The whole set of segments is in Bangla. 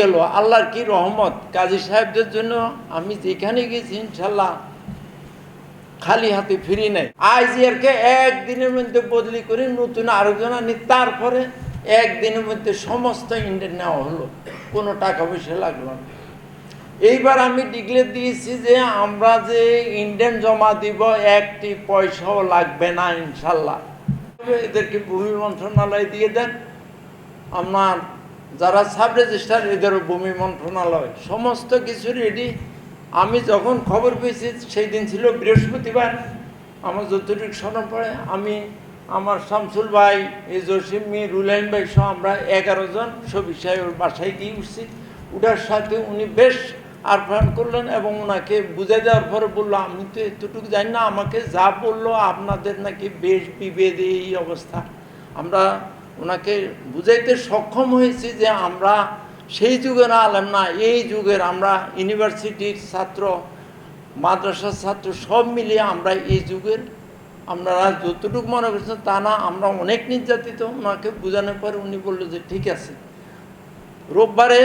গেল, আল্লাহর কি রহমত? কাজী সাহেবদের জন্য আমি যেখানে গেছি, ইনশাল্লাহ খালি হাতে ফিরি নাই। আইজিআরকে একদিনের মধ্যে বদলি করে নতুন আরেকজন আনি। তারপরে একদিনের মধ্যে সমস্ত ইন্ডিয়ান নেওয়া হলো। কোনো টাকা পয়সা লাগল না। এইবার আমি ডিক্লেয়ার দিয়েছি যে আমরা যে ইন্ডিয়ান জমা দিব, একটি পয়সাও লাগবে না, ইনশাল্লাহ। এদেরকে ভূমি মন্ত্রণালয় দিয়ে দেন। আপনার যারা সাব রেজিস্ট্রার এদের ভূমি মন্ত্রণালয় সমস্ত কিছু রেডি আমি যখন খবর পেয়েছি, সেই দিন ছিল বৃহস্পতিবার। আমার যতটুকু স্মরণ পড়ে, আমি, আমার শামসুল ভাই, এই জসিম মি রুলাইন ভাই সহ আমরা এগারো জন সবি সাহেবের বাসায় গিয়ে উঠছি। উঠার সাথে উনি বেশ আরফান করলেন এবং ওনাকে বুঝে দেওয়ার পরে বলল, আমি তো এতটুকু জানি না, আমাকে যা বলল আপনাদের নাকি বেশ বিভেদে এই অবস্থা। আমরা ওনাকে বুঝাইতে সক্ষম হয়েছি যে আমরা সেই যুগের আলেম না, এই যুগের আমরা ইউনিভার্সিটির ছাত্র, মাদ্রাসার ছাত্র, সব মিলিয়ে আমরা এই যুগের, আপনারা যতটুকু মনে করছেন তা না, আমরা অনেক নির্যাতিত। ওনাকে বোঝানোর পরে উনি বলল যে ঠিক আছে। রোববারে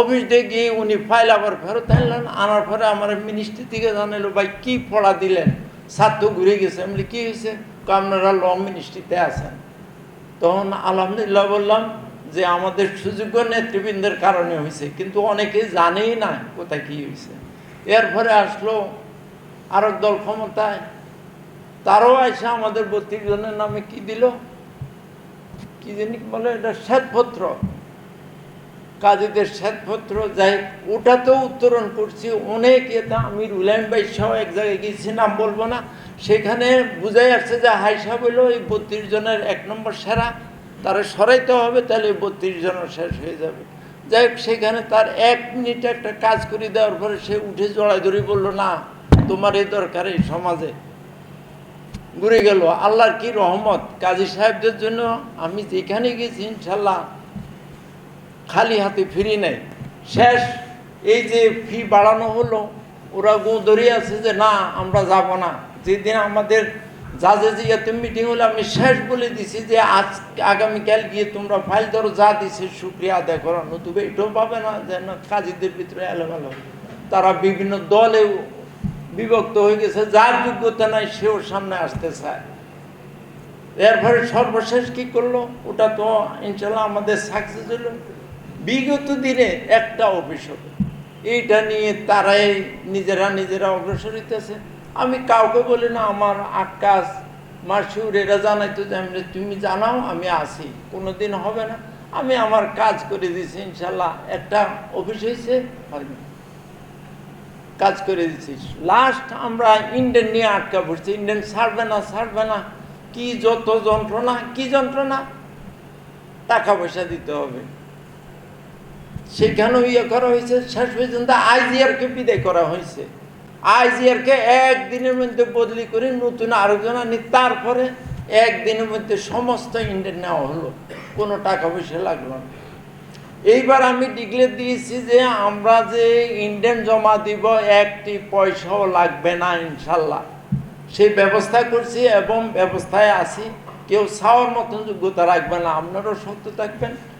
অফিস ডে গিয়ে উনি ফাইল আবার ফেরত আনলেন, আনার পরে আমার মিনিস্ট্রি থেকে জানালো ভাই, কি পড়া দিলেন? ছাত্র ঘুরে গেছে। আমি কি হয়েছে? আপনারা ল মিনিস্ট্রিতে আছেন। তখন আলহামদুলিল্লাহ বললাম যে আমাদের সুযোগ্য নেতৃবৃন্দের কারণে হয়েছে, কিন্তু অনেকে জানেই না কোথায় কি হয়েছে। এরপরে আসলো আরেক দল ক্ষমতায়, তারও এসে আমাদের বত্রিশ জনের নামে কি দিল? কি জানি বলে, এটা শ্বেতপত্র। কাজীদের শ্বেতপত্র যাই ওটাতেও উত্তরণ করছি। অনেক এটা আমি রুলাইন ভাই সহ এক জায়গায় গিয়েছি, নাম বলব না। সেখানে বুঝাই আসছে যে হাই সাহেব হলো এই বত্রিশ জনের এক নম্বর সেরা। তারা সরাইতে হবে, তাহলে বত্রিশ জনের শেষ হয়ে যাবে। যাই হোক, সেখানে তার এক মিনিটে একটা কাজ করে দেওয়ার পরে সে উঠে জড়াই ধরে বলল, না, তোমার এই দরকার এই সমাজে। ঘুরে গেল। আল্লাহর কি রহমত। কাজী সাহেবদের জন্য আমি যেখানে গেছি, ইনশাল্লাহ খালি হাতে ফিরি নাই। শেষ। এই যে ফি বাড়ানো হলো, ওরা গো ধরিয়ে আছে যে, না, আমরা যাব না। যেদিন আমাদের জাজে জিয়াতে মিটিং হলো, আমি শেষ বলে দিছি যে, আজ আগামীকাল গিয়ে তোমরা ফাইল ধরো, যা দিছে সুক্রিয়া আদায় করো। নতুবা এটাও পাবে না যে, না, কাজীদের ভিতরে এলোমেলো। তারা বিভিন্ন দলে বিভক্ত হয়ে গেছে, যার যোগ্যতা নাই, সেও সামনে আসতে চায় এরপরে সর্বশেষ কি করল? ওটা তো ইনশাল্লাহ আমাদের সাকসেস হলো। বিগত দিনে একটা অফিস হবে এইটা নিয়ে তারাই নিজেরা নিজেরা অগ্রসর হইতেছে আমি কাউকে বলি না, আমার আকাশ মাসুর এরা জানাইতো যে আমি তুমি জানাও, আমি আসি। কোনো দিন হবে না। আমি আমার কাজ করে দিছি ইনশাল্লাহ একটা অফিস হয়েছে কাজ করে দিচ্ছিস লাস্ট আমরা ইন্ডিয়ান নিয়ে আটকা পড়ছি। ইন্ডিয়ান ছাড়বে না ছাড়বে না। কি যত যন্ত্রণা, কি যন্ত্রণা? টাকা পয়সা দিতে হবে। সেখানেও ইয়ে করা হয়েছে? শেষ পর্যন্ত আইজিআরকে বিদায় করা হয়েছে। আইজিআরকে একদিনের মধ্যে বদলি করে নতুন আরেকজন আনি। তারপরে একদিনের মধ্যে সমস্ত ইন্ডিয়ান নেওয়া হলো। কোনো টাকা পয়সা লাগল না। এইবার আমি ডিক্লেয়ার দিয়েছি যে আমরা যে ইন্ডিয়ান জমা দিব, একটি পয়সাও লাগবে না ইনশাল্লাহ। সেই ব্যবস্থা করছি এবং ব্যবস্থায় আছি। কেউ চাওয়ার মতন যোগ্যতা রাখবে না। আপনারাও সত্য থাকবেন।